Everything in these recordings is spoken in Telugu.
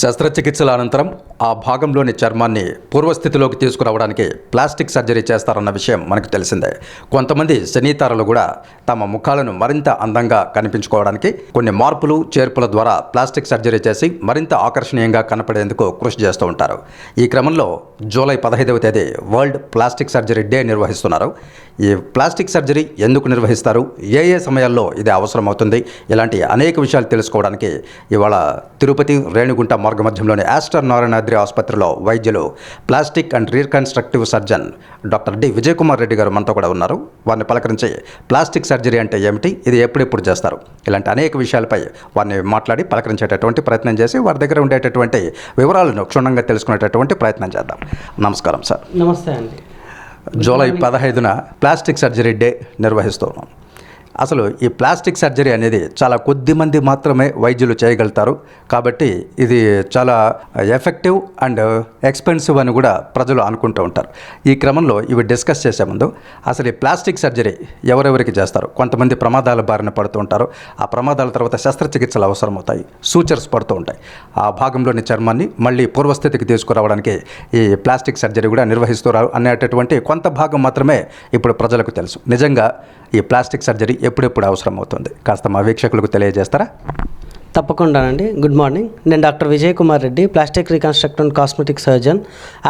శస్త్రచికిత్సల అనంతరం ఆ భాగంలోని చర్మాన్ని పూర్వస్థితిలోకి తీసుకురావడానికి ప్లాస్టిక్ సర్జరీ చేస్తారన్న విషయం మనకు తెలిసిందే. కొంతమంది సినీతారులు కూడా తమ ముఖాలను మరింత అందంగా కనిపించుకోవడానికి కొన్ని మార్పులు చేర్పుల ద్వారా ప్లాస్టిక్ సర్జరీ చేసి మరింత ఆకర్షణీయంగా కనపడేందుకు కృషి చేస్తూ ఉంటారు. ఈ క్రమంలో జూలై పదహైదవ తేదీ వరల్డ్ ప్లాస్టిక్ సర్జరీ డే నిర్వహిస్తున్నారు. ఈ ప్లాస్టిక్ సర్జరీ ఎందుకు నిర్వహిస్తారు? ఏ ఏ సమయాల్లో ఇది అవసరమవుతుంది? ఇలాంటి అనేక విషయాలు తెలుసుకోవడానికి ఇవాళ తిరుపతి రేణుగుంట మార్గ మధ్యంలోని ఆస్టర్ నారాయణాద్రి ఆసుపత్రిలో వైద్యులు plastic and reconstructive surgeon doctor D. Vijay Kumar Reddy garu మనతో కూడా ఉన్నారు. వారిని పలకరించి ప్లాస్టిక్ సర్జరీ అంటే ఏమిటి? ఇది ఎప్పుడెప్పుడు చేస్తారు? ఇలాంటి అనేక విషయాలపై వారిని మాట్లాడి పలకరించేటటువంటి ప్రయత్నం చేసి వారి దగ్గర ఉండేటటువంటి వివరాలను క్షుణ్ణంగా తెలుసుకునేటటువంటి ప్రయత్నం చేద్దాం. నమస్కారం సార్. నమస్తే అండి. జూలై పదహైదున ప్లాస్టిక్ సర్జరీ డే నిర్వహిస్తున్నాం అసలు ఈ ప్లాస్టిక్ సర్జరీ అనేది చాలా కొద్ది మంది మాత్రమే వైద్యులు చేయగలుగుతారు. కాబట్టి ఇది చాలా ఎఫెక్టివ్ అండ్ ఎక్స్పెన్సివ్ అని కూడా ప్రజలు అనుకుంటూ ఉంటారు. ఈ క్రమంలో ఇవి డిస్కస్ చేసే ముందు అసలు ఈ ప్లాస్టిక్ సర్జరీ ఎవరెవరికి చేస్తారు? కొంతమంది ప్రమాదాల బారిన పడుతూ ఉంటారు. ఆ ప్రమాదాల తర్వాత శస్త్రచికిత్సలు అవసరమవుతాయి. సూచర్స్ పడుతూ ఉంటాయి. ఆ భాగంలోని చర్మాన్ని మళ్ళీ పూర్వస్థితికి తీసుకురావడానికి ఈ ప్లాస్టిక్ సర్జరీ కూడా నిర్వహిస్తున్నారు అనేటటువంటి కొంత భాగం మాత్రమే ఇప్పుడు ప్రజలకు తెలుసు. నిజంగా ఈ ప్లాస్టిక్ సర్జరీ ఎప్పుడెప్పుడు అవసరం అవుతుంది కాస్త మా వీక్షకులకు తెలియజేస్తారా? తప్పకుండానండి. Good morning. నేను doctor Vijay Kumar Reddy plastic reconstruct and cosmetic surgeon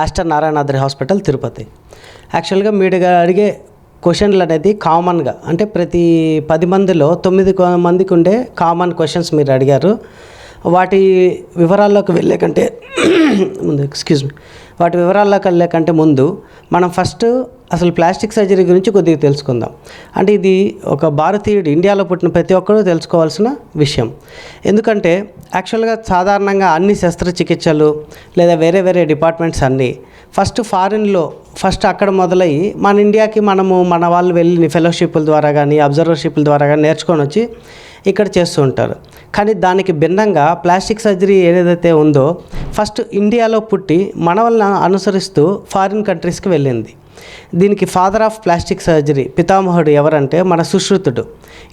Aster Narayanadri hospital Tirupati. యాక్చువల్గా మీరు అడిగే క్వశ్చన్లు అనేది కామన్గా అంటే ప్రతి పది మందిలో తొమ్మిది మందికి ఉండే కామన్ క్వశ్చన్స్ మీరు అడిగారు. వాటి వివరాల్లోకి వెళ్ళే కంటే ముందు ఎక్స్క్యూజ్ మీ వాటి వివరాల్లోకి వెళ్ళే కంటే ముందు మనం ఫస్ట్ అసలు ప్లాస్టిక్ సర్జరీ గురించి కొద్దిగా తెలుసుకుందాం. అంటే ఇది ఒక భారతీయుడు ఇండియాలో పుట్టిన ప్రతి ఒక్కరూ తెలుసుకోవాల్సిన విషయం. ఎందుకంటే యాక్చువల్గా సాధారణంగా అన్ని శస్త్రచికిత్సలు లేదా వేరే వేరే డిపార్ట్మెంట్స్ అన్నీ ఫస్ట్ ఫారిన్లో ఫస్ట్ అక్కడ మొదలయ్యి మన ఇండియాకి మనము మన వాళ్ళు వెళ్ళి ఫెలోషిప్ల ద్వారా కానీ అబ్జర్వర్షిప్ల ద్వారా కానీ నేర్చుకొని వచ్చి ఇక్కడ చేస్తూ ఉంటారు. కానీ దానికి భిన్నంగా ప్లాస్టిక్ సర్జరీ ఏదైతే ఉందో ఫస్ట్ ఇండియాలో పుట్టి మన వలన అనుసరిస్తూ ఫారిన్ కంట్రీస్కి వెళ్ళింది. దీనికి ఫాదర్ ఆఫ్ ప్లాస్టిక్ సర్జరీ పితామహుడు ఎవరంటే మన సుశ్రుతుడు.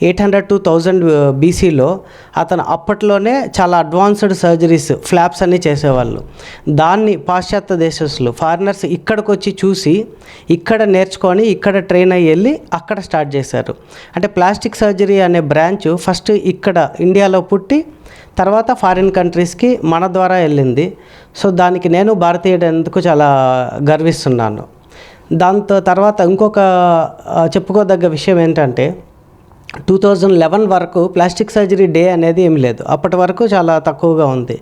Eight hundred to thousand uh, బీసీలో అతను అప్పట్లోనే చాలా అడ్వాన్స్డ్ సర్జరీస్ ఫ్లాప్స్ అన్నీ చేసేవాళ్ళు. దాన్ని పాశ్చాత్య దేశస్తులు ఫారినర్స్ ఇక్కడికి వచ్చి చూసి ఇక్కడ నేర్చుకొని ఇక్కడ ట్రైన్ అయ్యి వెళ్ళి అక్కడ స్టార్ట్ చేశారు. అంటే ప్లాస్టిక్ సర్జరీ అనే బ్రాంచ్ ఫస్ట్ ఇక్కడ ఇండియాలో పుట్టి తర్వాత ఫారిన్ కంట్రీస్కి మన ద్వారా వెళ్ళింది. సో దానికి నేను భారతీయుడు ఎందుకు చాలా గర్విస్తున్నాను. దాంతో తర్వాత ఇంకొక చెప్పుకోదగ్గ విషయం ఏంటంటే టూ థౌజండ్ లెవెన్ వరకు ప్లాస్టిక్ సర్జరీ డే అనేది ఏమి లేదు. అప్పటి వరకు చాలా తక్కువగా ఉంది.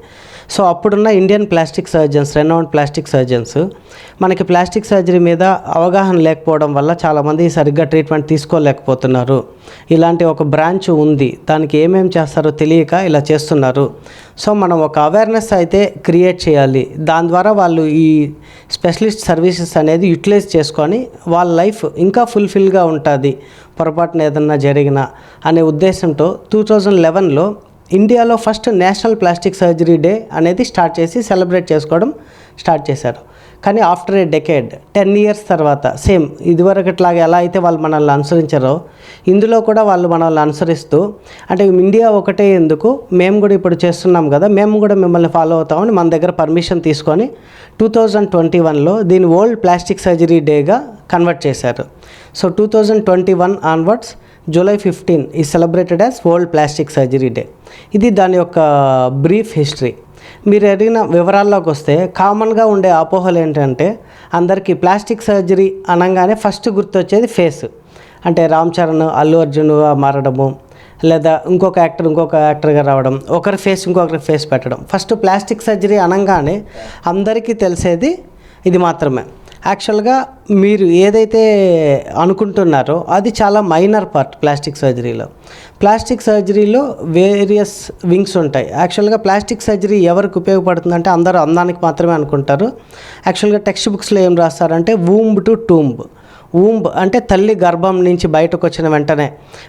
సో అప్పుడున్న Indian plastic surgeons renowned plastic surgeons మనకి ప్లాస్టిక్ సర్జరీ మీద అవగాహన లేకపోవడం వల్ల చాలామంది సరిగ్గా ట్రీట్మెంట్ తీసుకోలేకపోతున్నారు. ఇలాంటి ఒక బ్రాంచ్ ఉంది. దానికి ఏమేం చేస్తారో తెలియక ఇలా చేస్తున్నారు. సో మనం ఒక అవేర్నెస్ అయితే క్రియేట్ చేయాలి. దాని ద్వారా వాళ్ళు ఈ స్పెషలిస్ట్ సర్వీసెస్ అనేది యూటిలైజ్ చేసుకొని వాళ్ళ లైఫ్ ఇంకా ఫుల్ఫిల్గా ఉంటుంది. పొరపాటున ఏదన్నా జరిగినా అనే ఉద్దేశంతో టూ థౌజండ్ లెవెన్లో ఇండియాలో first national plastic surgery day అనేది స్టార్ట్ చేసి సెలబ్రేట్ చేసుకోవడం స్టార్ట్ చేశారు. కానీ after a decade ten years తర్వాత సేమ్ ఇదివరకట్లాగా ఎలా అయితే వాళ్ళు మనల్ని అనుసరించారో ఇందులో కూడా వాళ్ళు మనల్ని అనుసరిస్తూ అంటే ఇండియా ఒకటే ఎందుకు మేము కూడా ఇప్పుడు చేస్తున్నాం కదా మేము కూడా మిమ్మల్ని ఫాలో అవుతామని మన దగ్గర పర్మిషన్ తీసుకొని టూ థౌజండ్ ట్వంటీ వన్లో దీన్ని వరల్డ్ ప్లాస్టిక్ సర్జరీ డేగా కన్వర్ట్ చేశారు. So two thousand twenty one onwards July fifteen is celebrated as world plastic surgery day. ఇది దాని యొక్క బ్రీఫ్ హిస్టరీ. మీరు అడిగిన వివరాల్లోకి వస్తే కామన్గా ఉండే అపోహలు ఏంటంటే అందరికీ ప్లాస్టిక్ సర్జరీ అనగానే ఫస్ట్ గుర్తొచ్చేది ఫేస్. అంటే రామ్ చరణ్ అల్లు అర్జున్గా మారడము లేదా ఇంకొక యాక్టర్ ఇంకొక యాక్టర్గా రావడం ఒకరి ఫేస్ ఇంకొకరి ఫేస్ పెట్టడం. ఫస్ట్ ప్లాస్టిక్ సర్జరీ అనగానే అందరికీ తెలిసేది ఇది మాత్రమే. యాక్చువల్గా మీరు ఏదైతే అనుకుంటున్నారో అది చాలా మైనర్ పార్ట్ ప్లాస్టిక్ సర్జరీలో ప్లాస్టిక్ సర్జరీలో వేరియస్ వింగ్స్ ఉంటాయి. యాక్చువల్గా ప్లాస్టిక్ సర్జరీ ఎవరికి ఉపయోగపడుతుందంటే అందరూ అందానికి మాత్రమే అనుకుంటారు. యాక్చువల్గా టెక్స్ట్ బుక్స్లో ఏం రాస్తారంటే వూంబ్ టు టూంబ్ ఊంబ్ అంటే తల్లి గర్భం నుంచి బయటకు వచ్చిన వెంటనే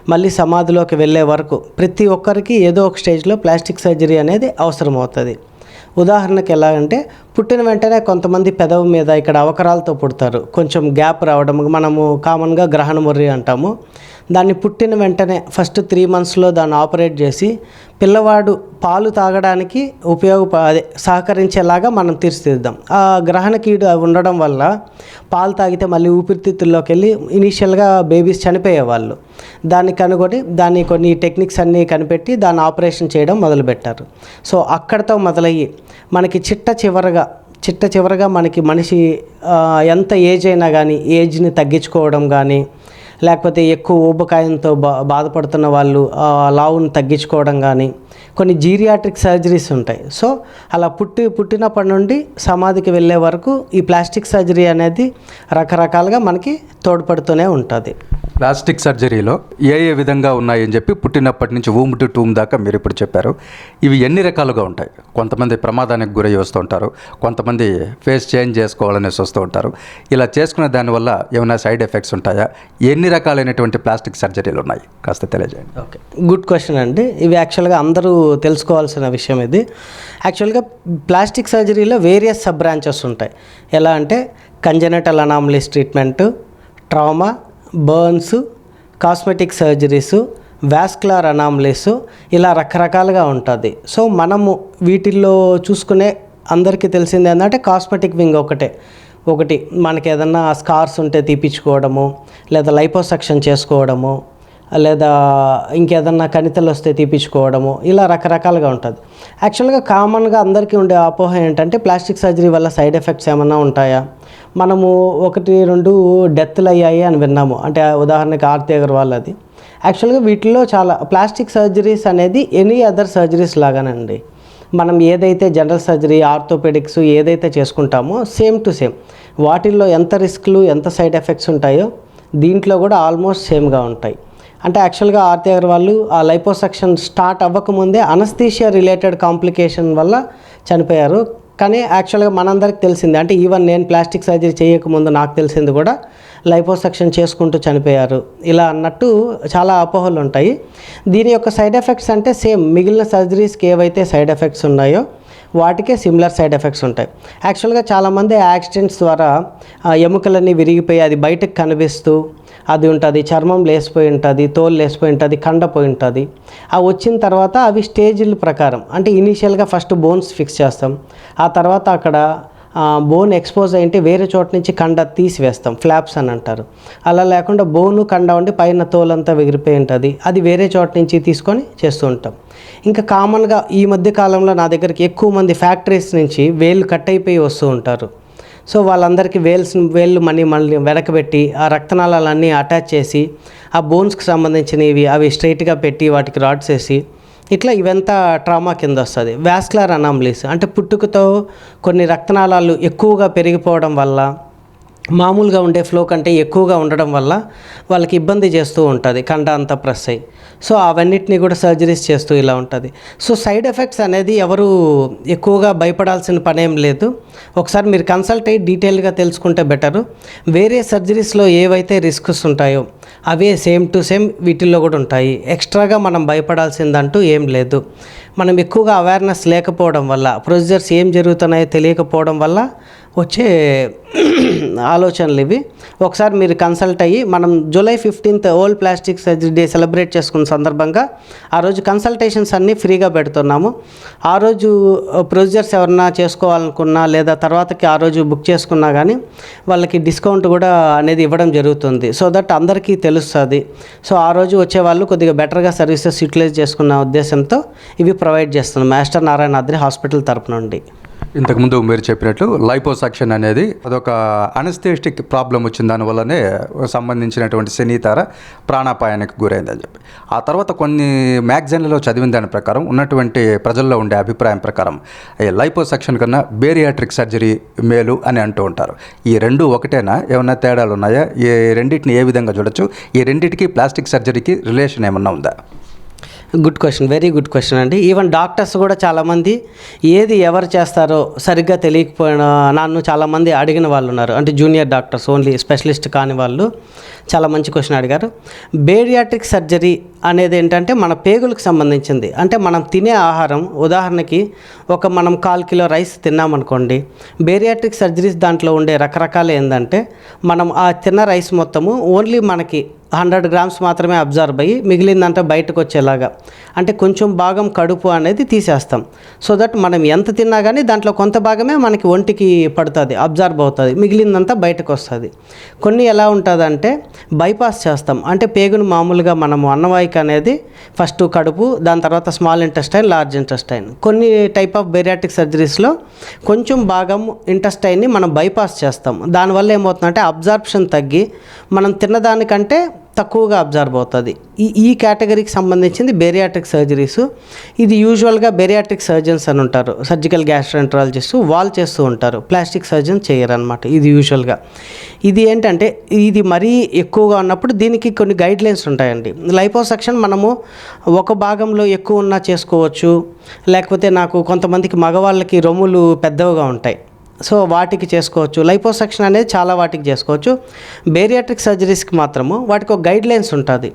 మళ్ళీ సమాధిలోకి వెళ్ళే వరకు ప్రతి ఒక్కరికి ఏదో ఒక స్టేజ్లో ప్లాస్టిక్ సర్జరీ అనేది అవసరం అవుతుంది ఉదాహరణకి ఎలా అంటే పుట్టిన వెంటనే కొంతమంది పెదవి మీద ఇక్కడ అవకరాలతో పుడతారు. కొంచెం గ్యాప్ రావడం మనము కామన్గా గ్రహణ మొర్రి అంటాము. దాన్ని పుట్టిన వెంటనే ఫస్ట్ త్రీ మంత్స్లో దాన్ని ఆపరేట్ చేసి పిల్లవాడు పాలు తాగడానికి ఉపయోగ అదే సహకరించేలాగా మనం తీర్చిదిద్దాం. ఆ గ్రహణ కీడు ఉండడం వల్ల పాలు తాగితే మళ్ళీ ఊపిరితిత్తుల్లోకి వెళ్ళి ఇనీషియల్గా బేబీస్ చనిపోయేవాళ్ళు. దాన్ని కనుగొని దాన్ని కొన్ని టెక్నిక్స్ అన్నీ కనిపెట్టి దాన్ని ఆపరేషన్ చేయడం మొదలుపెట్టారు. సో అక్కడతో మొదలయ్యి మనకి చిట్ట చివరగా చిట్ట చివరగా మనకి మనిషి ఎంత ఏజ్ అయినా కానీ ఏజ్ని తగ్గించుకోవడం కానీ లేకపోతే ఎక్కువ ఊబకాయంతో బా బాధపడుతున్న వాళ్ళు లావును తగ్గించుకోవడం కానీ కొన్ని జీరియాట్రిక్ సర్జరీస్ ఉంటాయి. సో అలా పుట్టి పుట్టినప్పటి నుండి సమాధికి వెళ్ళే వరకు ఈ ప్లాస్టిక్ సర్జరీ అనేది రకరకాలుగా మనకి తోడ్పడుతూనే ఉంటుంది. ప్లాస్టిక్ సర్జరీలో ఏ ఏ విధంగా ఉన్నాయని చెప్పి పుట్టినప్పటి నుంచి ఊమ్ టు టూమ్ దాకా మీరు ఇప్పుడు చెప్పారు. ఇవి ఎన్ని రకాలుగా ఉంటాయి? కొంతమంది ప్రమాదానికి గురై వస్తూ ఉంటారు. కొంతమంది ఫేస్ చేంజ్ చేసుకోవాలనేసి వస్తూ ఉంటారు. ఇలా చేసుకునే దానివల్ల ఏమైనా సైడ్ ఎఫెక్ట్స్ ఉంటాయా? ఎన్ని రకాలైనటువంటి ప్లాస్టిక్ సర్జరీలు ఉన్నాయి? కాస్త తెలియజేయండి. ఓకే. గుడ్ క్వశ్చన్ అండి. ఇవి యాక్చువల్గా అందరూ తెలుసుకోవాల్సిన విషయం ఇది. యాక్చువల్గా ప్లాస్టిక్ సర్జరీలో వేరియస్ సబ్ బ్రాంచెస్ ఉంటాయి. ఎలా అంటే congenital anomalies treatment trauma burns cosmetic surgeries vascular anomalies ఇలా రకరకాలుగా ఉంటుంది. సో మనము వీటిల్లో చూసుకునే అందరికీ తెలిసింది ఏంటంటే కాస్మెటిక్ వింగ్ ఒకటే. ఒకటి మనకి ఏదన్నా స్కార్స్ ఉంటే తీపించుకోవడము లేదా లైపోసక్షన్ చేసుకోవడము లేదా ఇంకేదన్నా కణితలు వస్తే తీపించుకోవడము ఇలా రకరకాలుగా ఉంటుంది. యాక్చువల్గా కామన్గా అందరికీ ఉండే అపోహ ఏంటంటే ప్లాస్టిక్ సర్జరీ వల్ల సైడ్ ఎఫెక్ట్స్ ఏమన్నా ఉంటాయా? మనము ఒకటి రెండు డెత్లు అయ్యాయి అని విన్నాము. అంటే ఉదాహరణకి ఆర్తి అగర్వాల్ అది. యాక్చువల్గా వీటిలో చాలా ప్లాస్టిక్ సర్జరీస్ అనేది ఎనీ అదర్ సర్జరీస్ లాగానండి. మనం ఏదైతే జనరల్ సర్జరీ ఆర్థోపెడిక్స్ ఏదైతే చేసుకుంటామో సేమ్ టు సేమ్. వాటిల్లో ఎంత రిస్క్లు ఎంత సైడ్ ఎఫెక్ట్స్ ఉంటాయో దీంట్లో కూడా ఆల్మోస్ట్ సేమ్గా ఉంటాయి. అంటే యాక్చువల్గా ఆర్తి అగర్వాల్ ఆ లైపోసెక్షన్ స్టార్ట్ అవ్వకముందే అనస్థీషియా రిలేటెడ్ కాంప్లికేషన్ వల్ల చనిపోయారు. కానీ యాక్చువల్గా మనందరికి తెలిసింది. అంటే ఈవెన్ నేను ప్లాస్టిక్ సర్జరీ చేయకముందు నాకు తెలిసింది కూడా లైపోసెక్షన్ చేసుకుంటూ చనిపోయారు. ఇలా అన్నట్టు చాలా అపోహలు ఉంటాయి. దీని యొక్క సైడ్ ఎఫెక్ట్స్ అంటే సేమ్ మిగిలిన సర్జరీస్కి ఏవైతే సైడ్ ఎఫెక్ట్స్ ఉన్నాయో వాటికే సిమిలర్ సైడ్ ఎఫెక్ట్స్ ఉంటాయి. యాక్చువల్గా చాలామంది యాక్సిడెంట్స్ ద్వారా ఆ, ఎముకలన్నీ విరిగిపోయి అది బయటకు కనిపిస్తూ అది ఉంటుంది చర్మం లేసిపోయి ఉంటుంది తోలు లేసిపోయి ఉంటుంది కండపోయి ఉంటుంది. ఆ వచ్చిన తర్వాత అవి స్టేజ్ల ప్రకారం అంటే ఇనీషియల్గా ఫస్ట్ బోన్స్ ఫిక్స్ చేస్తాం. ఆ తర్వాత అక్కడ బోన్ ఎక్స్పోజ్ అయింటే వేరే చోట నుంచి కండ తీసివేస్తాం ఫ్లాప్స్ అని అంటారు. అలా లేకుండా బోను కండ ఉండి పైన తోలంతా ఎగిరిపోయి ఉంటుంది. అది వేరే చోట నుంచి తీసుకొని చేస్తూ ఉంటాం. ఇంకా కామన్గా ఈ మధ్య కాలంలో నా దగ్గరికి ఎక్కువ మంది ఫ్యాక్టరీస్ నుంచి వేళ్ళు కట్ అయిపోయి వస్తూ ఉంటారు. సో వాళ్ళందరికీ వేల్స్ వేళ్ళు మనీ మళ్ళీ వెనకబెట్టి ఆ రక్తనాళాలన్నీ అటాచ్ చేసి ఆ బోన్స్కి సంబంధించినవి అవి స్ట్రైట్గా పెట్టి వాటికి రాడ్స్ వేసి ఇట్లా ఇవంతా ట్రామా కింద వస్తుంది. Vascular anomalies. అంటే పుట్టుకతో కొన్ని రక్తనాళాలు ఎక్కువగా పెరిగిపోవడం వల్ల మామూలుగా ఉండే ఫ్లో కంటే ఎక్కువగా ఉండడం వల్ల వాళ్ళకి ఇబ్బంది చేస్తూ ఉంటుంది కండ అంతా ప్రెస్ అయ్యి. సో అవన్నిటిని కూడా సర్జరీస్ చేస్తూ ఇలా ఉంటుంది. సో సైడ్ ఎఫెక్ట్స్ అనేది ఎవరు ఎక్కువగా భయపడాల్సిన పనేం లేదు. ఒకసారి మీరు కన్సల్ట్ అయ్యి డీటెయిల్గా తెలుసుకుంటే బెటరు వేరే సర్జరీస్లో ఏవైతే రిస్క్స్ ఉంటాయో అవే సేమ్ టు సేమ్ వీటిల్లో కూడా ఉంటాయి. ఎక్స్ట్రాగా మనం భయపడాల్సిందంటూ ఏం లేదు. మనం ఎక్కువగా అవేర్నెస్ లేకపోవడం వల్ల ప్రొసీజర్స్ ఏం జరుగుతున్నాయో తెలియకపోవడం వల్ల వచ్చే ఆలోచనలు ఇవి. ఒకసారి మీరు కన్సల్ట్ అయ్యి మనం July fifteenth world plastic surgery day celebrate చేసుకున్న సందర్భంగా ఆ రోజు కన్సల్టేషన్స్ అన్నీ ఫ్రీగా పెడుతున్నాము. ఆ రోజు ప్రొసీజర్స్ ఎవరన్నా చేసుకోవాలనుకున్నా లేదా తర్వాతకి ఆ రోజు బుక్ చేసుకున్నా కానీ వాళ్ళకి డిస్కౌంట్ కూడా అనేది ఇవ్వడం జరుగుతుంది. సో దట్ అందరికీ తెలుస్తుంది. సో ఆ రోజు వచ్చే వాళ్ళు కొద్దిగా బెటర్గా సర్వీసెస్ యూటిలైజ్ చేసుకున్న ఉద్దేశంతో ఇవి ప్రొవైడ్ చేస్తున్నాం. మాస్టర్ నారాయణాద్రి హాస్పిటల్ తరపు నుండి. ఇంతకుముందు మీరు చెప్పినట్లు లైపోసాక్షన్ అనేది అదొక అనస్థెటిక్ ప్రాబ్లం వచ్చిన దానివల్లనే సంబంధించినటువంటి శనితార ప్రాణాపాయానికి గురైందని చెప్పి. ఆ తర్వాత కొన్ని మ్యాగజైన్లలో చదివిన దాని ప్రకారం ఉన్నటువంటి ప్రజల్లో ఉండే అభిప్రాయం ప్రకారం ఈ లైపోసక్షన్ కన్నా బేరియాట్రిక్ సర్జరీ మేలు అని అంటూ ఉంటారు. ఈ రెండు ఒకటేనా? ఏమైనా తేడాలు ఉన్నాయా ఈ రెండింటిని ఏ విధంగా చూడొచ్చు? ఈ రెండింటికి ప్లాస్టిక్ సర్జరీకి రిలేషన్ ఏమన్నా ఉందా? Good question very good question అండి. ఈవెన్ డాక్టర్స్ కూడా చాలామంది ఏది ఎవరు చేస్తారో సరిగ్గా తెలియకపోయినా నన్ను చాలామంది అడిగిన వాళ్ళు ఉన్నారు. అంటే జూనియర్ డాక్టర్స్ ఓన్లీ స్పెషలిస్ట్ కాని వాళ్ళు చాలా మంచి క్వశ్చన్ అడిగారు. బేరియాట్రిక్ సర్జరీ అనేది ఏంటంటే మన పేగులకు సంబంధించింది. అంటే మనం తినే ఆహారం ఉదాహరణకి ఒక మనం కాల్ కిలో రైస్ తిన్నామనుకోండి బేరియాట్రిక్ సర్జరీస్ దాంట్లో ఉండే రకరకాలు ఏంటంటే మనం ఆ తిన్న రైస్ మొత్తము ఓన్లీ మనకి హండ్రెడ్ గ్రామ్స్ మాత్రమే అబ్జర్వ్ అయ్యి మిగిలిందంతా బయటకు వచ్చేలాగా అంటే కొంచెం భాగం కడుపు అనేది తీసేస్తాం. సో దట్ మనం ఎంత తిన్నా కానీ దాంట్లో కొంత భాగమే మనకి ఒంటికి పడుతుంది అబ్జర్వ్ అవుతుంది మిగిలిందంతా బయటకు వస్తుంది కొన్ని ఎలా ఉంటుందంటే బైపాస్ చేస్తాం. అంటే పేగును మామూలుగా మనము అన్నవాయిక అనేది ఫస్ట్ కడుపు దాని తర్వాత స్మాల్ ఇంటెస్టైన్ లార్జ్ ఇంటెస్టైన్ కొన్ని టైప్ ఆఫ్ బెరియాటిక్ సర్జరీస్లో కొంచెం భాగం ఇంటెస్టైన్ని మనం బైపాస్ చేస్తాం. దానివల్ల ఏమవుతుందంటే అబ్జార్ప్షన్ తగ్గి మనం తిన్నదానికంటే తక్కువగా అబ్జర్వ్ అవుతుంది. ఈ ఈ కేటగిరీకి సంబంధించింది బేరియాట్రిక్ సర్జరీస్ ఇది యూజువల్గా బేరియాట్రిక్ సర్జన్స్ అని ఉంటారు. సర్జికల్ గ్యాస్ట్రెంట్రాలజిస్ట్ వాళ్ళు చేస్తూ ఉంటారు. ప్లాస్టిక్ సర్జన్ చేయరనమాట ఇది యూజువల్గా ఇది ఏంటంటే ఇది మరీ ఎక్కువగా ఉన్నప్పుడు దీనికి కొన్ని గైడ్ లైన్స్ ఉంటాయండి. లైపోసెక్షన్ మనము ఒక భాగంలో ఎక్కువ ఉన్నా చేసుకోవచ్చు. లేకపోతే నాకు కొంతమందికి మగవాళ్ళకి రొమ్ములు పెద్దవిగా ఉంటాయి. సో వాటికి చేసుకోవచ్చు. లైపోసెక్షన్ అనేది చాలా వాటికి చేసుకోవచ్చు. బేరియాట్రిక్ సర్జరీస్కి మాత్రము వాటికి ఒక గైడ్ లైన్స్ ఉంటుంది.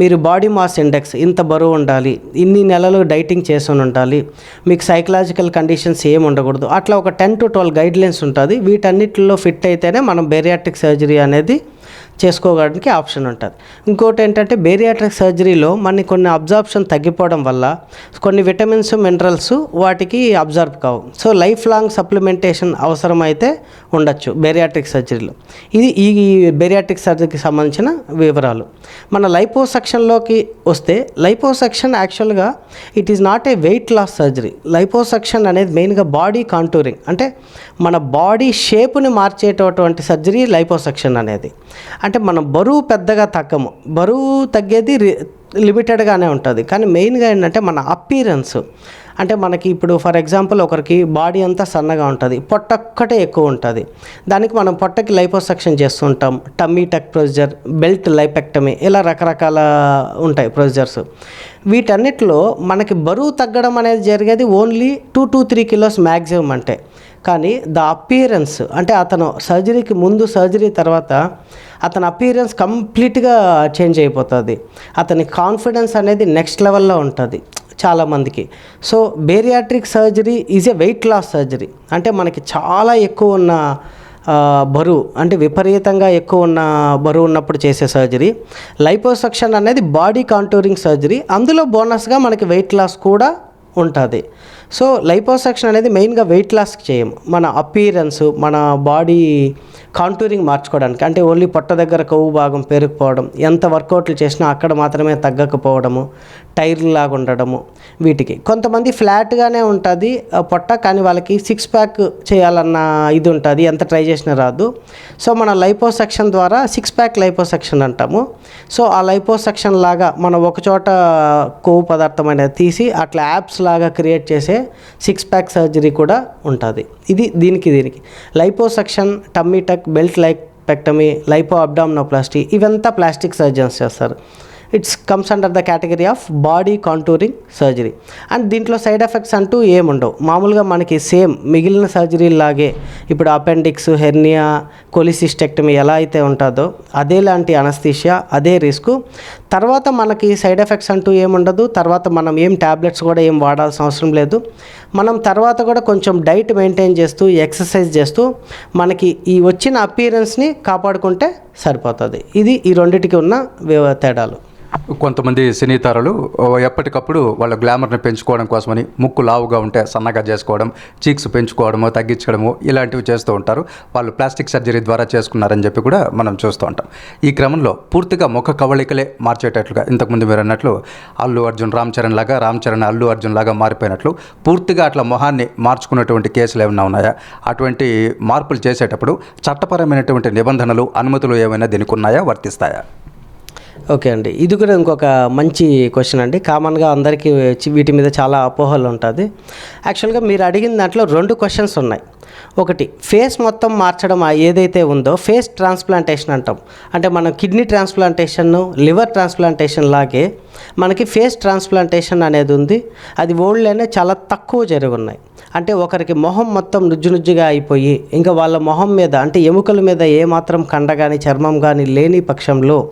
మీరు బాడీ మాస్ ఇండెక్స్ ఇంత బరువు ఉండాలి ఇన్ని నెలలు డైటింగ్ చేసుకొని ఉండాలి మీకు సైకలాజికల్ కండిషన్స్ ఏమి ఉండకూడదు. అట్లా ఒక ten to twelve guidelines ఉంటుంది. వీటన్నిటిలో ఫిట్ అయితేనే మనం బేరియాట్రిక్ సర్జరీ అనేది చేసుకోవడానికి ఆప్షన్ ఉంటుంది. ఇంకోటి ఏంటంటే బేరియాట్రిక్ సర్జరీలో మనకి కొన్ని అబ్జార్ప్షన్ తగ్గిపోవడం వల్ల కొన్ని విటమిన్స్ మినరల్స్ వాటికి అబ్జర్వ్ కావు. సో లైఫ్ లాంగ్ సప్లిమెంటేషన్ అవసరమైతే ఉండొచ్చు బేరియాట్రిక్ సర్జరీలో ఇది ఈ బేరియాట్రిక్ సర్జరీకి సంబంధించిన వివరాలు. మన లైపోసెక్షన్లోకి వస్తే లైపోసెక్షన్ యాక్చువల్గా it is not a weight loss surgery liposuction అనేది మెయిన్గా బాడీ కాంటూరింగ్ అంటే మన బాడీ షేప్ని మార్చేటటువంటి సర్జరీ లైపోసెక్షన్ అనేది. అంటే మనం బరువు పెద్దగా తగ్గము. బరువు తగ్గేది రి- లిమిటెడ్గానే ఉంటుంది. కానీ మెయిన్గా ఏంటంటే మన అపీరెన్స్. అంటే మనకి ఇప్పుడు ఫర్ ఎగ్జాంపుల్ ఒకరికి బాడీ అంతా సన్నగా ఉంటుంది. పొట్ట ఒక్కటే ఎక్కువ ఉంటుంది. దానికి మనం పొట్టకి లైపోసక్షన్ చేస్తుంటాం. Tummy tuck procedure belt lipectomy ఇలా రకరకాల ఉంటాయి ప్రొసీజర్స్. వీటన్నిటిలో మనకి బరువు తగ్గడం అనేది జరిగేది only two to three kilos maximum అంటే. కానీ ద అపీరెన్స్ అంటే అతను సర్జరీకి ముందు సర్జరీ తర్వాత అతని అపీరెన్స్ కంప్లీట్గా చేంజ్ అయిపోతుంది. అతని కాన్ఫిడెన్స్ అనేది నెక్స్ట్ లెవెల్లో ఉంటుంది చాలామందికి so bariatric surgery is a weight loss surgery అంటే మనకి చాలా ఎక్కువ ఉన్న బరువు అంటే విపరీతంగా ఎక్కువ ఉన్న బరువు ఉన్నప్పుడు చేసే సర్జరీ లైపోసక్షన్ అనేది బాడీ కాంటూరింగ్ సర్జరీ అందులో బోనస్గా మనకి వెయిట్ లాస్ కూడా ఉంటుంది. సో లైపోసెక్షన్ అనేది మెయిన్గా వెయిట్ లాస్కి చేయము మన అపీరెన్స్ మన బాడీ కాంటూరింగ్ మార్చుకోవడానికి. అంటే ఓన్లీ పొట్ట దగ్గర కొవ్వు భాగం పెరిగిపోవడం ఎంత వర్కౌట్లు చేసినా అక్కడ మాత్రమే తగ్గకపోవడము. టైర్లు లాగా ఉండడము వీటికి. కొంతమంది ఫ్లాట్గానే ఉంటుంది పొట్ట కానీ వాళ్ళకి సిక్స్ ప్యాక్ చేయాలన్న ఇది ఉంటుంది ఎంత ట్రై చేసినా రాదు. సో మన లైపోసెక్షన్ ద్వారా సిక్స్ ప్యాక్ లైపోసెక్షన్ అంటాము. సో ఆ లైపోసెక్షన్ లాగా మనం ఒకచోట కొవ్వు పదార్థం అనేది తీసి అట్లా యాప్స్ లాగా క్రియేట్ చేసే సిక్స్ ప్యాక్ సర్జరీ కూడా ఉంటుంది. ఇది దీనికి దీనికి. Liposuction tummy tuck belt lipectomy lipo abdominoplasty ఇవంతా ప్లాస్టిక్ సర్జన్స్ చేస్తారు. It's comes under the category of body contouring surgery. And దీంట్లో సైడ్ ఎఫెక్ట్స్ అంటూ ఏముండవు. మామూలుగా మనకి సేమ్ మిగిలిన సర్జరీ లాగే ఇప్పుడు అపెండిక్స్ హెర్నియా కొలిసిస్టెక్టమీ ఎలా అయితే ఉంటుందో అదే లాంటి అనస్థీషియా అదే రిస్క్. తర్వాత మనకి సైడ్ ఎఫెక్ట్స్ అంటూ ఏముండదు. తర్వాత మనం ఏం ట్యాబ్లెట్స్ కూడా ఏం వాడాల్సిన అవసరం లేదు. మనం తర్వాత కూడా కొంచెం డైట్ మెయింటైన్ చేస్తూ ఎక్సర్సైజ్ చేస్తూ మనకి ఈ వచ్చిన అపీరెన్స్ని కాపాడుకుంటే సరిపోతుంది. ఇది ఈ రెండిటికి ఉన్న తేడాలు. కొంతమంది సినీ తారలు ఎప్పటికప్పుడు వాళ్ళ గ్లామర్ని పెంచుకోవడం కోసమని ముక్కు లావుగా ఉంటే సన్నగా చేసుకోవడం చీక్స్ పెంచుకోవడము తగ్గించడము ఇలాంటివి చేస్తూ ఉంటారు. వాళ్ళు ప్లాస్టిక్ సర్జరీ ద్వారా చేసుకున్నారని చెప్పి కూడా మనం చూస్తూ ఉంటాం. ఈ క్రమంలో పూర్తిగా ముఖ కవళికలే మార్చేటట్లుగా ఇంతకుముందు మీరు అన్నట్లు అల్లు అర్జున్ రామ్ చరణ్ లాగా రామ్ చరణ్ అల్లు అర్జున్ లాగా మారిపోయినట్లు పూర్తిగా అట్లా మొహాన్ని మార్చుకున్నటువంటి కేసులు ఏమైనా ఉన్నాయా? అటువంటి మార్పులు చేసేటప్పుడు చట్టపరమైనటువంటి నిబంధనలు అనుమతులు ఏమైనా దీనికి ఉన్నాయా? వర్తిస్తాయా? ఓకే అండి. ఇది కూడా ఇంకొక మంచి క్వశ్చన్ అండి. కామన్గా అందరికీ వీటి మీద చాలా అపోహలు ఉంటుంది. యాక్చువల్గా మీరు అడిగిన దాంట్లో రెండు క్వశ్చన్స్ ఉన్నాయి. ఒకటి ఫేస్ మొత్తం మార్చడం ఏదైతే ఉందో ఫేస్ ట్రాన్స్ప్లాంటేషన్ అంటాం. అంటే మనం కిడ్నీ ట్రాన్స్ప్లాంటేషన్ లివర్ ట్రాన్స్ప్లాంటేషన్ లాగే మనకి ఫేస్ ట్రాన్స్ప్లాంటేషన్ అనేది ఉంది. అది ఓల్డ్లోనే చాలా తక్కువ జరుగున్నాయి. అంటే ఒకరికి మొహం మొత్తం నుజ్జు నుజ్జుగా అయిపోయి ఇంకా వాళ్ళ మొహం మీద అంటే ఎముకల మీద ఏమాత్రం కండ కానీ చర్మం కానీ లేని పక్షంలో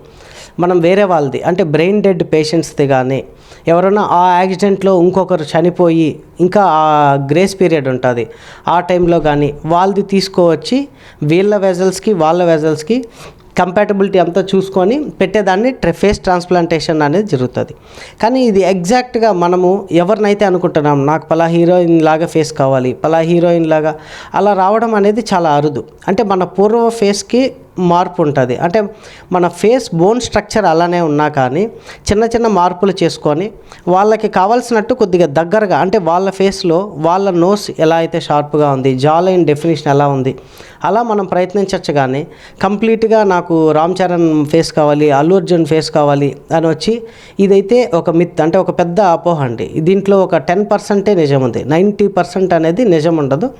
మనం వేరే వాళ్ళది. అంటే బ్రెయిన్ డెడ్ పేషెంట్స్ది కానీ ఎవరైనా ఆ యాక్సిడెంట్లో ఇంకొకరు చనిపోయి ఇంకా ఆ గ్రేస్ పీరియడ్ ఉంటుంది. ఆ టైంలో కానీ వాళ్ళది తీసుకోవచ్చి వీళ్ళ వెజల్స్కి వాళ్ళ వెజల్స్కి కంపాటబిలిటీ అంతా చూసుకొని పెట్టేదాన్ని ఫేస్ ట్రాన్స్ప్లాంటేషన్ అనేది జరుగుతుంది. కానీ ఇది ఎగ్జాక్ట్గా మనము ఎవరినైతే అనుకుంటున్నాం నాకు పలా హీరోయిన్ లాగా ఫేస్ కావాలి పలా హీరోయిన్ లాగా అలా రావడం అనేది చాలా అరుదు. అంటే మన పూర్వ ఫేస్కి మార్పు ఉంటుంది. అంటే మన ఫేస్ బోన్ స్ట్రక్చర్ అలానే ఉన్నా కానీ చిన్న చిన్న మార్పులు చేసుకొని వాళ్ళకి కావాల్సినట్టు కొద్దిగా దగ్గరగా అంటే వాళ్ళ ఫేస్లో వాళ్ళ నోస్ ఎలా అయితే షార్ప్గా ఉంది జా లైన్ డెఫినేషన్ ఎలా ఉంది అలా మనం ప్రయత్నించవచ్చు కానీ కంప్లీట్గా నాకు రామ్ చరణ్ ఫేస్ కావాలి అల్లు అర్జున్ ఫేస్ కావాలి అని వచ్చి ఇదైతే ఒక మిత్ అంటే ఒక పెద్ద అపోహ అండి. దీంట్లో ఒక టెన్ పర్సెంటే నిజం ఉంది. నైంటీ పర్సెంట్ అనేది నిజం ఉండదు.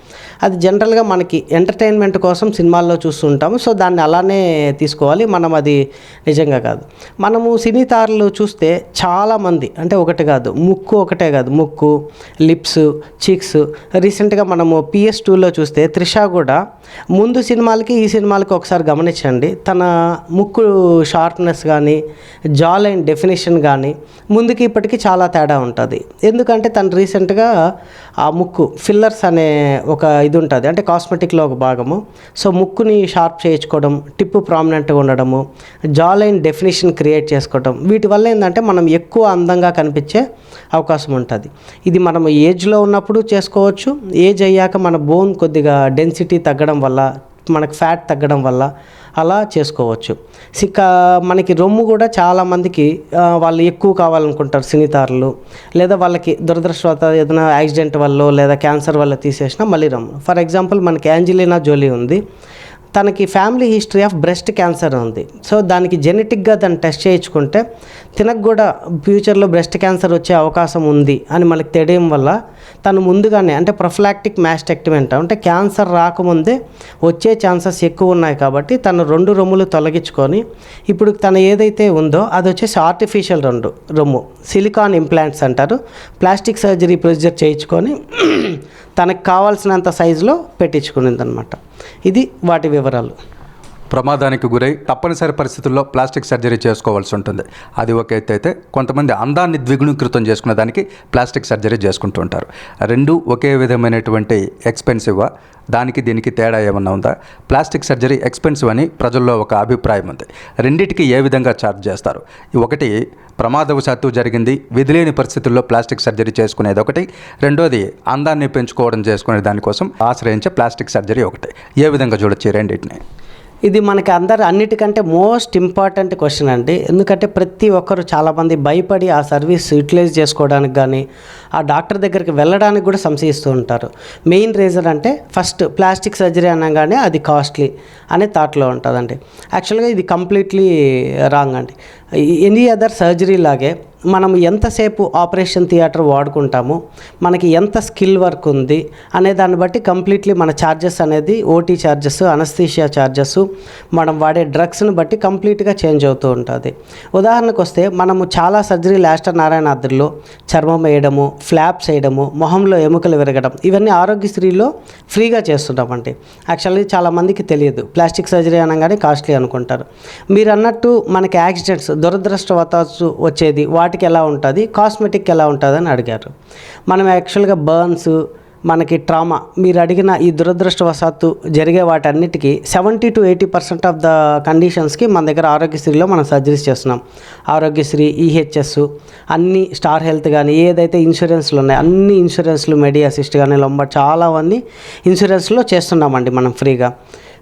అది జనరల్గా మనకి ఎంటర్టైన్మెంట్ కోసం సినిమాల్లో చూస్తుంటాము. సో దాన్ని అలానే తీసుకోవాలి. మనం అది నిజంగా కాదు. మనము సినీ తారలు చూస్తే చాలామంది అంటే ఒకటి కాదు ముక్కు ఒకటే కాదు ముక్కు లిప్స్ చీక్స్. రీసెంట్గా మనము పిఎస్ టూలో చూస్తే త్రిష కూడా ముందు సినిమాలకి ఈ సినిమాలకి ఒకసారి గమనించండి. తన ముక్కు షార్ప్నెస్ కానీ జా లైన్ డెఫినేషన్ కానీ ముందుకి ఇప్పటికీ చాలా తేడా ఉంటుంది. ఎందుకంటే తను రీసెంట్గా ఆ ముక్కు ఫిల్లర్స్ అనే ఒక ఇది ఉంటుంది అంటే కాస్మెటిక్లో ఒక భాగము. సో ముక్కుని షార్ప్ చేయించుకోవడం టిప్పు ప్రామినెంట్గా ఉండడము జా లైన్ డెఫినేషన్ క్రియేట్ చేసుకోవడం వీటి వల్ల ఏంటంటే మనం ఎక్కువ అందంగా కనిపించే అవకాశం ఉంటుంది. ఇది మనం ఏజ్లో ఉన్నప్పుడు చేసుకోవచ్చు ఏజ్ అయ్యాక మన బోన్ కొద్దిగా డెన్సిటీ తగ్గడం వల్ల మనకు ఫ్యాట్ తగ్గడం వల్ల అలా చేసుకోవచ్చు. సిక్క మనకి రొమ్ము కూడా చాలామందికి వాళ్ళు ఎక్కువ కావాలనుకుంటారు సినీతారులు లేదా వాళ్ళకి దురదృష్టవత ఏదైనా యాక్సిడెంట్ వల్ల లేదా క్యాన్సర్ వల్ల తీసేసినా మళ్ళీ రొమ్ము. ఫర్ ఎగ్జాంపుల్ మనకి యాంజలినా జోలీ ఉంది. తనకి family history of breast cancer ఉంది. సో దానికి జెనెటిక్గా దాన్ని టెస్ట్ చేయించుకుంటే తినకు కూడా ఫ్యూచర్లో బ్రెస్ట్ క్యాన్సర్ వచ్చే అవకాశం ఉంది అని మనకి తెలియడం వల్ల తను ముందుగానే అంటే ప్రొఫలాక్టిక్ మ్యాస్టెక్టమీ అంటాం అంటే క్యాన్సర్ రాకముందే వచ్చే ఛాన్సెస్ ఎక్కువ ఉన్నాయి కాబట్టి తను రెండు రొమ్ములు తొలగించుకొని ఇప్పుడు తను ఏదైతే ఉందో అది వచ్చేసి ఆర్టిఫిషియల్ రెండు రొమ్ము సిలికాన్ ఇంప్లాంట్స్ అంటారు. ప్లాస్టిక్ సర్జరీ ప్రొసీజర్ చేయించుకొని తనకు కావాల్సినంత సైజులో పెట్టించుకునింది అనమాట ఇది వాటి వివరాలు. ప్రమాదానికి గురై తప్పనిసరి పరిస్థితుల్లో ప్లాస్టిక్ సర్జరీ చేసుకోవాల్సి ఉంటుంది. అది ఒక ఎత్తు అయితే కొంతమంది అందాన్ని ద్విగుణీకృతం చేసుకునే దానికి ప్లాస్టిక్ సర్జరీ చేసుకుంటూ ఉంటారు. రెండు ఒకే విధమైనటువంటి ఎక్స్పెన్సివ్వా దానికి దీనికి తేడా ఏమన్నా ఉందా? ప్లాస్టిక్ సర్జరీ ఎక్స్పెన్సివ్ అని ప్రజల్లో ఒక అభిప్రాయం ఉంది. రెండింటికి ఏ విధంగా ఛార్జ్ చేస్తారు? ఒకటి ప్రమాదవశాత్తు జరిగింది విధిలేని పరిస్థితుల్లో ప్లాస్టిక్ సర్జరీ చేసుకునేది ఒకటి. రెండోది అందాన్ని పెంచుకోవడం చేసుకునే దానికోసం ఆశ్రయించే ప్లాస్టిక్ సర్జరీ ఒకటి. ఏ విధంగా చూడొచ్చు రెండింటిని? ఇది మనకి అందరు అన్నిటికంటే మోస్ట్ ఇంపార్టెంట్ క్వశ్చన్ అండి. ఎందుకంటే ప్రతి ఒక్కరు చాలామంది భయపడి ఆ సర్వీస్ యూటిలైజ్ చేసుకోవడానికి కానీ ఆ డాక్టర్ దగ్గరికి వెళ్ళడానికి కూడా సంశయిస్తూ ఉంటారు. మెయిన్ రీజన్ అంటే ఫస్ట్ ప్లాస్టిక్ సర్జరీ అనగానే అది కాస్ట్లీ అనే థాట్లో ఉంటుందండి. యాక్చువల్గా ఇది కంప్లీట్లీ రాంగ్ అండి. ఎనీ అదర్ సర్జరీ లాగే మనం ఎంతసేపు ఆపరేషన్ థియేటర్ వాడుకుంటాము మనకి ఎంత స్కిల్ వర్క్ ఉంది అనే దాన్ని బట్టి కంప్లీట్లీ మన ఛార్జెస్ అనేది ఓటీ ఛార్జెస్ అనస్థీషియా ఛార్జెస్ మనం వాడే డ్రగ్స్ని బట్టి కంప్లీట్గా చేంజ్ అవుతూ ఉంటుంది. ఉదాహరణకు వస్తే మనము చాలా సర్జరీ లాస్టర్ నారాయణాద్రిలో చర్మం వేయడము ఫ్లాప్స్ వేయడము మొహంలో ఎముకలు విరగడం ఇవన్నీ ఆరోగ్యశ్రీలో ఫ్రీగా చేస్తున్నామండి యాక్చువల్లీ చాలామందికి తెలియదు. ప్లాస్టిక్ సర్జరీ అనగానే కాస్ట్లీ అనుకుంటారు. మీరు అన్నట్టు మనకి యాక్సిడెంట్స్ దురదృష్టవశాత్తు వచ్చేది వాటికి ఎలా ఉంటుంది? కాస్మెటిక్ ఎలా ఉంటుంది అని అడిగారు. మనం యాక్చువల్గా బర్న్స్ మనకి ట్రామా మీరు అడిగిన ఈ దురదృష్టవశాత్తు జరిగే వాటన్నిటికీ seventy to eighty percent of the కండిషన్స్కి మన దగ్గర ఆరోగ్యశ్రీలో మనం సర్జరీస్ చేస్తున్నాం. ఆరోగ్యశ్రీ ఈహెచ్ఎస్ అన్ని స్టార్ హెల్త్ కానీ ఏదైతే ఇన్సూరెన్స్లు ఉన్నాయో అన్ని ఇన్సూరెన్స్లు మెడి అసిస్ట్ కానీ లొంబ చాలా ఇన్సూరెన్స్లో చేస్తున్నామండి మనం ఫ్రీగా.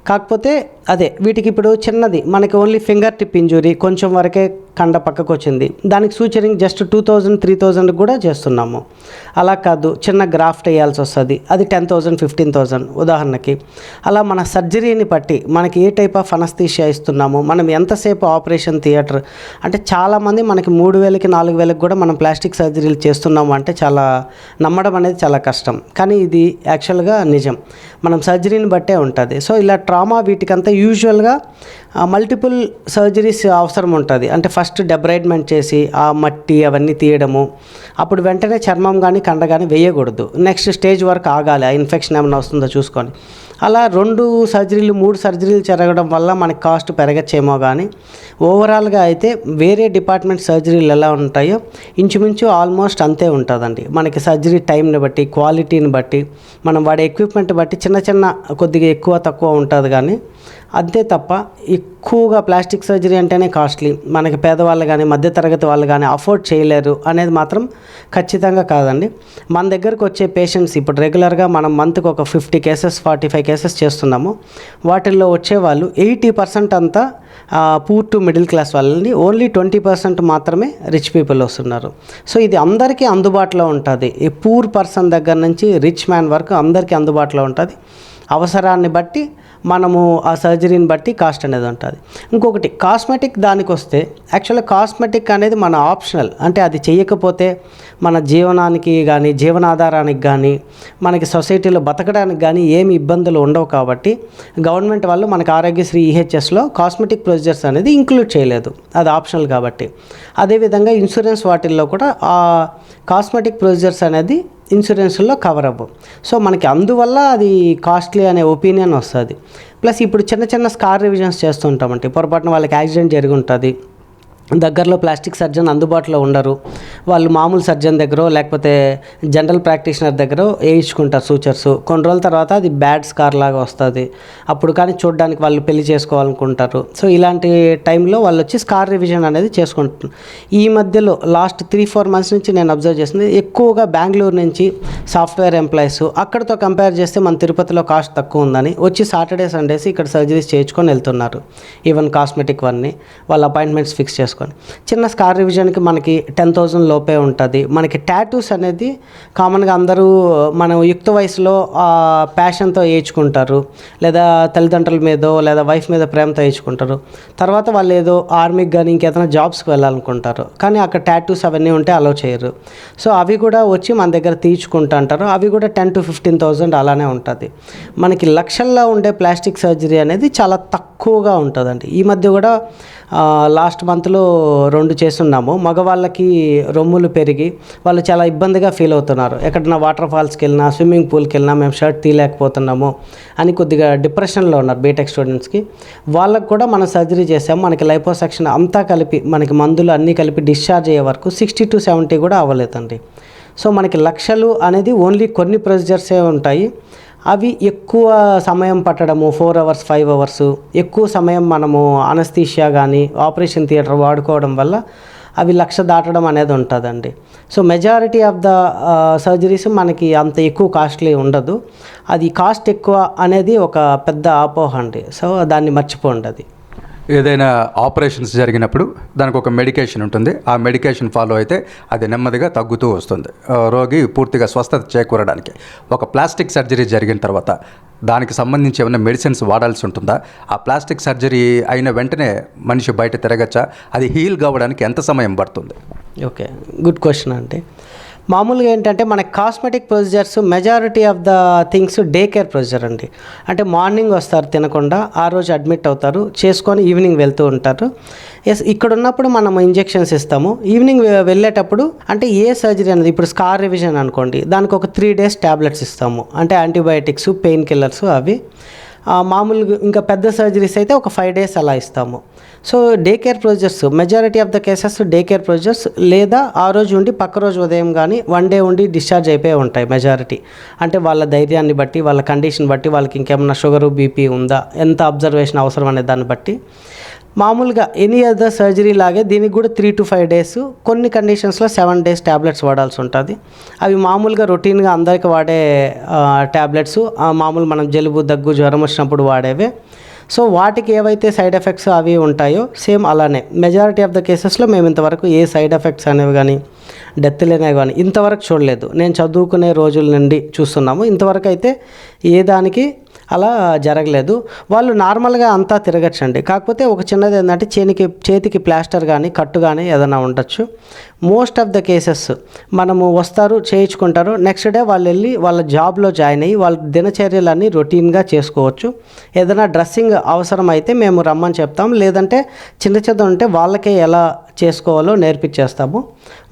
కాకపోతే అదే వీటికి ఇప్పుడు చిన్నది. మనకి ఓన్లీ ఫింగర్ టిప్ ఇంజురీ కొంచెం వరకే కండ పక్కకు వచ్చింది దానికి suturing just two thousand three thousand కూడా చేస్తున్నాము. అలా కాదు చిన్న గ్రాఫ్ట్ వేయాల్సి వస్తుంది అది టెన్ థౌజండ్ ఫిఫ్టీన్ థౌజండ్ ఉదాహరణకి. అలా మన సర్జరీని బట్టి మనకి ఏ టైప్ ఆఫ్ అనస్థీషియా ఇస్తున్నాము? మనం ఎంతసేపు ఆపరేషన్ థియేటర్ అంటే చాలామంది మనకి మూడు వేలకి నాలుగు వేలకు కూడా మనం ప్లాస్టిక్ సర్జరీలు చేస్తున్నాము అంటే చాలా నమ్మడం అనేది చాలా కష్టం. కానీ ఇది యాక్చువల్గా నిజం. మనం సర్జరీని బట్టే ఉంటుంది. సో ఇలా ట్రామా వీటికంతా యూజువల్గా మల్టిపుల్ సర్జరీస్ అవసరం ఉంటుంది. అంటే ఫస్ట్ డెబ్రైడ్మెంట్ చేసి ఆ మట్టి అవన్నీ తీయడము. అప్పుడు వెంటనే చర్మం కానీ కండ కానీ వేయకూడదు. నెక్స్ట్ స్టేజ్ వరకు ఆగాలి. ఆ ఇన్ఫెక్షన్ ఏమైనా వస్తుందో చూసుకొని. అలా రెండు సర్జరీలు మూడు సర్జరీలు జరగడం వల్ల మనకి కాస్ట్ పెరగచ్చేమో కానీ ఓవరాల్గా అయితే వేరే డిపార్ట్మెంట్ సర్జరీలు ఎలా ఉంటాయో ఇంచుమించు ఆల్మోస్ట్ అంతే ఉంటుందండి. మనకి సర్జరీ టైంని బట్టి క్వాలిటీని బట్టి మనం వాడే ఎక్విప్మెంట్ బట్టి చిన్న చిన్న కొద్దిగా ఎక్కువ తక్కువ ఉంటుంది కానీ అంతే తప్ప ఎక్కువగా ప్లాస్టిక్ సర్జరీ అంటేనే కాస్ట్లీ. మనకి పేదవాళ్ళు కానీ మధ్యతరగతి వాళ్ళు కానీ అఫోర్డ్ చేయలేరు అనేది మాత్రం ఖచ్చితంగా కాదండి. మన దగ్గరకు వచ్చే పేషెంట్స్ ఇప్పుడు రెగ్యులర్గా మనం మంత్కి ఒక fifty cases forty five cases చేస్తున్నాము. వాటిల్లో వచ్చే వాళ్ళు ఎయిటీ పర్సెంట్ అంతా పూర్ టు మిడిల్ క్లాస్ వాళ్ళని ఓన్లీ ట్వంటీ పర్సెంట్ మాత్రమే రిచ్ పీపుల్ వస్తున్నారు. సో ఇది అందరికీ అందుబాటులో ఉంటుంది. ఈ పూర్ పర్సన్ దగ్గర నుంచి రిచ్ మ్యాన్ వరకు అందరికీ అందుబాటులో ఉంటుంది. అవసరాన్ని బట్టి మనము ఆ సర్జరీని బట్టి కాస్ట్ అనేది ఉంటుంది. ఇంకొకటి కాస్మెటిక్ దానికి వస్తే యాక్చువల్గా కాస్మెటిక్ అనేది మన ఆప్షనల్. అంటే అది చేయకపోతే మన జీవనానికి కానీ జీవనాధారానికి కానీ మనకి సొసైటీలో బతకడానికి కానీ ఏమి ఇబ్బందులు ఉండవు కాబట్టి గవర్నమెంట్ వాళ్ళు మనకి ఆరోగ్యశ్రీ ఈహెచ్ఎస్లో కాస్మెటిక్ ప్రొసీజర్స్ అనేది ఇంక్లూడ్ చేయలేదు. అది ఆప్షనల్ కాబట్టి. అదేవిధంగా ఇన్సూరెన్స్ వాటిల్లో కూడా ఆ కాస్మెటిక్ ప్రొసీజర్స్ అనేది ఇన్సూరెన్స్లో కవర్ అవ్వవు సో మనకి అందువల్ల అది కాస్ట్లీ అనే ఒపీనియన్ వస్తుంది. ప్లస్ ఇప్పుడు చిన్న చిన్న స్కార్ రివిజన్స్ చేస్తుంటామంటే పొరపాటున వాళ్ళకి యాక్సిడెంట్ జరిగి ఉంటుంది. దగ్గరలో ప్లాస్టిక్ సర్జన్ అందుబాటులో ఉండరు. వాళ్ళు మామూలు సర్జన్ దగ్గర లేకపోతే జనరల్ ప్రాక్టీషనర్ దగ్గర వేయించుకుంటారు సూచర్స్. కొన్ని రోజుల తర్వాత అది బ్యాడ్ స్కార్ లాగా వస్తుంది. అప్పుడు కానీ చూడడానికి వాళ్ళు పెళ్ళి చేసుకోవాలనుకుంటారు. సో ఇలాంటి టైంలో వాళ్ళు వచ్చి స్కార్ రివిజన్ అనేది చేసుకుంటున్నారు ఈ మధ్యలో లాస్ట్ త్రీ ఫోర్ మంత్స్ నుంచి నేను అబ్జర్వ్ చేసింది ఎక్కువగా బెంగళూరు నుంచి సాఫ్ట్వేర్ ఎంప్లాయీస్. అక్కడితో కంపేర్ చేస్తే మన తిరుపతిలో కాస్ట్ తక్కువ ఉందని వచ్చి సాటర్డే సండేస్ ఇక్కడ సర్జరీస్ చేయించుకొని వెళ్తున్నారు. ఈవెన్ కాస్మెటిక్ వన్ని. వాళ్ళ అపాయింట్మెంట్స్ ఫిక్స్ చేసుకొని చిన్న స్కార్ రివిజన్కి మనకి టెన్ థౌజండ్ లోపే ఉంటుంది. మనకి టాటూస్ అనేది కామన్గా అందరూ మనం యుక్త వయసులో ప్యాషన్తో వేయించుకుంటారు లేదా తల్లిదండ్రుల మీదో లేదా వైఫ్ మీద ప్రేమతో వేయించుకుంటారు తర్వాత వాళ్ళు ఏదో ఆర్మీకి కానీ ఇంకేదైనా జాబ్స్కి వెళ్ళాలనుకుంటారు. కానీ అక్కడ టాటూస్ అవన్నీ ఉంటే అలో చేయరు. సో అవి కూడా వచ్చి మన దగ్గర తీర్చుకుంటుంటారు అవి కూడా టెన్ టు ఫిఫ్టీన్ థౌజండ్ అలానే ఉంటుంది. మనకి లక్షల్లో ఉండే ప్లాస్టిక్ సర్జరీ అనేది చాలా తక్కువగా ఉంటుందండి. ఈ మధ్య కూడా లాస్ట్ మంత్లో రెండు చేస్తున్నాము. మగవాళ్ళకి రొమ్ములు పెరిగి వాళ్ళు చాలా ఇబ్బందిగా ఫీల్ అవుతున్నారు. ఎక్కడన్నా వాటర్ ఫాల్స్కి వెళ్ళినా స్విమ్మింగ్ పూల్కి వెళ్ళినా మేము షర్ట్ తీయలేకపోతున్నాము అని కొద్దిగా డిప్రెషన్లో ఉన్నారు బీటెక్ స్టూడెంట్స్కి. వాళ్ళకు కూడా మనం సర్జరీ చేసాము. మనకి లైపోసెక్షన్ అంతా కలిపి మనకి మందులు అన్నీ కలిపి డిశ్చార్జ్ అయ్యే వరకు సిక్స్టీ టు సెవెంటీ కూడా అవ్వలేదండి. సో మనకి లక్షలు అనేది ఓన్లీ కొన్ని ప్రొసీజర్సే ఉంటాయి. అవి ఎక్కువ సమయం పట్టడము ఫోర్ అవర్స్ ఫైవ్ అవర్స్ ఎక్కువ సమయం మనము అనస్థీషియా కానీ ఆపరేషన్ థియేటర్ వాడుకోవడం వల్ల అవి లక్ష దాటడం అనేది ఉంటుందండి. So majority of the surgeries మనకి అంత ఎక్కువ కాస్ట్లీ ఉండదు. అది కాస్ట్ ఎక్కువ అనేది ఒక పెద్ద అపోహ అండి. సో దాన్ని మర్చిపోండి అది. ఏదైనా ఆపరేషన్స్ జరిగినప్పుడు దానికి ఒక మెడికేషన్ ఉంటుంది. ఆ మెడికేషన్ ఫాలో అయితే అది నెమ్మదిగా తగ్గుతూ వస్తుంది. రోగి పూర్తిగా స్వస్థత చేకూరడానికి. ఒక ప్లాస్టిక్ సర్జరీ జరిగిన తర్వాత దానికి సంబంధించి ఏమైనా మెడిసిన్స్ వాడాల్సి ఉంటుందా? ఆ ప్లాస్టిక్ సర్జరీ అయిన వెంటనే మనిషి బయట తిరగచ్చా? అది హీల్ కావడానికి ఎంత సమయం పడుతుంది? ఓకే. గుడ్ క్వశ్చన్ అంటే మామూలుగా ఏంటంటే మన cosmetic procedures majority of the things day care procedure అండి. అంటే మార్నింగ్ వస్తారు తినకుండా ఆ రోజు అడ్మిట్ అవుతారు చేసుకొని ఈవినింగ్ వెళ్తూ ఉంటారు. ఎస్ ఇక్కడ ఉన్నప్పుడు మనం ఇంజెక్షన్స్ ఇస్తాము. ఈవినింగ్ వెళ్ళేటప్పుడు అంటే ఏ సర్జరీ అనేది ఇప్పుడు స్కార్ రివిజన్ అనుకోండి దానికి ఒక త్రీ డేస్ ట్యాబ్లెట్స్ ఇస్తాము. అంటే యాంటీబయాటిక్స్ పెయిన్ కిల్లర్స్ అవి. మామూలుగా ఇంకా పెద్ద సర్జరీస్ అయితే ఒక ఫైవ్ డేస్ అలా ఇస్తాము. So day care procedures majority of the cases day care procedures లేదా ఆ రోజు ఉండి పక్క రోజు ఉదయం కానీ వన్ డే ఉండి డిశ్చార్జ్ అయిపోయి ఉంటాయి మెజారిటీ అంటే వాళ్ళ ధైర్యాన్ని బట్టి వాళ్ళ కండిషన్ బట్టి వాళ్ళకి ఇంకేమైనా షుగరు బీపీ ఉందా ఎంత అబ్జర్వేషన్ అవసరం అనే దాన్ని బట్టి. మామూలుగా ఎనీ అదర్ సర్జరీ లాగే దీనికి కూడా త్రీ టు ఫైవ్ డేస్ కొన్ని కండిషన్స్లో సెవెన్ డేస్ ట్యాబ్లెట్స్ వాడాల్సి ఉంటుంది. అవి మామూలుగా రొటీన్గా అందరికి వాడే ట్యాబ్లెట్స్ మామూలు మనం జలుబు దగ్గు జ్వరం వచ్చినప్పుడు వాడేవే. సో వాటికి ఏవైతే సైడ్ ఎఫెక్ట్స్ అవి ఉంటాయో సేమ్ అలానే. మెజారిటీ ఆఫ్ ద కేసెస్లో మేము ఇంతవరకు ఏ సైడ్ ఎఫెక్ట్స్ అనేవి కానీ డెత్ లేనే కానీ ఇంతవరకు చూడలేదు. నేను చదువుకునే రోజుల నుండి చూస్తున్నాము. ఇంతవరకు అయితే ఏ దానికి అలా జరగలేదు. వాళ్ళు నార్మల్గా అంతా తిరగచ్చండి. కాకపోతే ఒక చిన్నది ఏంటంటే చేనికి చేతికి ప్లాస్టర్ కానీ కట్టు కానీ ఏదైనా ఉండొచ్చు. మోస్ట్ ఆఫ్ ద కేసెస్ మనము వస్తారు చేయించుకుంటారు. నెక్స్ట్ డే వాళ్ళు వెళ్ళి వాళ్ళ జాబ్లో జాయిన్ అయ్యి వాళ్ళ దినచర్యలన్నీ రొటీన్గా చేసుకోవచ్చు. ఏదైనా డ్రెస్సింగ్ అవసరం అయితే మేము రమ్మని చెప్తాం. లేదంటే చిన్న చిన్న ఉంటే వాళ్ళకే ఎలా చేసుకోవాలో నేర్పించేస్తాము.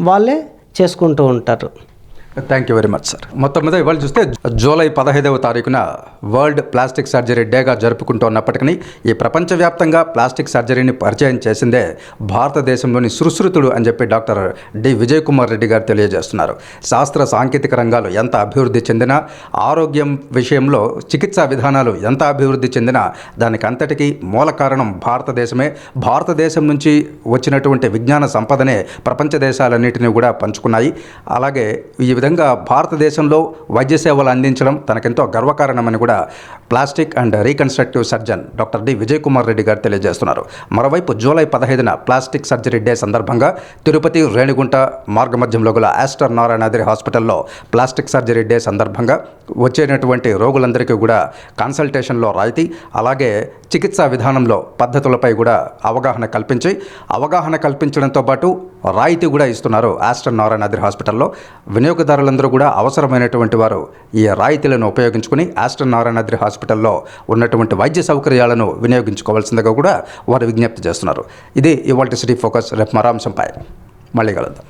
వాళ్ళే చేసుకుంటూ ఉంటారు. Thank you very much sir మొత్తం మీద ఇవాళ చూస్తే జూలై పదహైదవ తారీఖున వరల్డ్ ప్లాస్టిక్ సర్జరీ డేగా జరుపుకుంటున్నప్పటికీ ఈ ప్రపంచవ్యాప్తంగా ప్లాస్టిక్ సర్జరీని పరిచయం చేసిందే భారతదేశంలోని సుశ్రుతుడు అని చెప్పి డాక్టర్ డి. విజయ్ కుమార్ రెడ్డి గారు తెలియజేస్తున్నారు. శాస్త్ర సాంకేతిక రంగాలు ఎంత అభివృద్ధి చెందినా ఆరోగ్యం విషయంలో చికిత్సా విధానాలు ఎంత అభివృద్ధి చెందినా దానికి అంతటికీ మూల కారణం భారతదేశమే. భారతదేశం నుంచి వచ్చినటువంటి విజ్ఞాన సంపదనే ప్రపంచ దేశాలన్నింటినీ కూడా పంచుకున్నాయి. అలాగే ఈ విధంగా భారతదేశంలో వైద్య సేవలు అందించడం తనకెంతో గర్వకారణమని కూడా plastic and reconstructive surgeon doctor D Vijay Kumar Reddy garu తెలియజేస్తున్నారు. మరోవైపు జూలై పదహైదున ప్లాస్టిక్ సర్జరీ డే సందర్భంగా తిరుపతి రేణిగుంట మార్గమధ్యంలో గల ఆస్టర్ నారాయణాద్రి హాస్పిటల్లో ప్లాస్టిక్ సర్జరీ డే సందర్భంగా వచ్చేటటువంటి రోగులందరికీ కూడా కన్సల్టేషన్లో రాయితీ అలాగే చికిత్సా విధానంలో పద్ధతులపై కూడా అవగాహన కల్పించి అవగాహన కల్పించడంతో పాటు రాయితీ కూడా ఇస్తున్నారు ఆస్టర్ నారాయణాద్రి హాస్పిటల్లో. వినియోగదారులందరూ కూడా అవసరమైనటువంటి వారు ఈ రాయితీలను ఉపయోగించుకుని ఆస్టర్ నారాయణాద్రి హాస్పిటల్లో ఉన్నటువంటి వైద్య సౌకర్యాలను వినియోగించుకోవాల్సిందిగా కూడా వారు విజ్ఞప్తి చేస్తున్నారు. ఇది ఇవాళ సిటీ ఫోకస్. రేపు మరాంశంపై మళ్ళీ కలుద్దాం.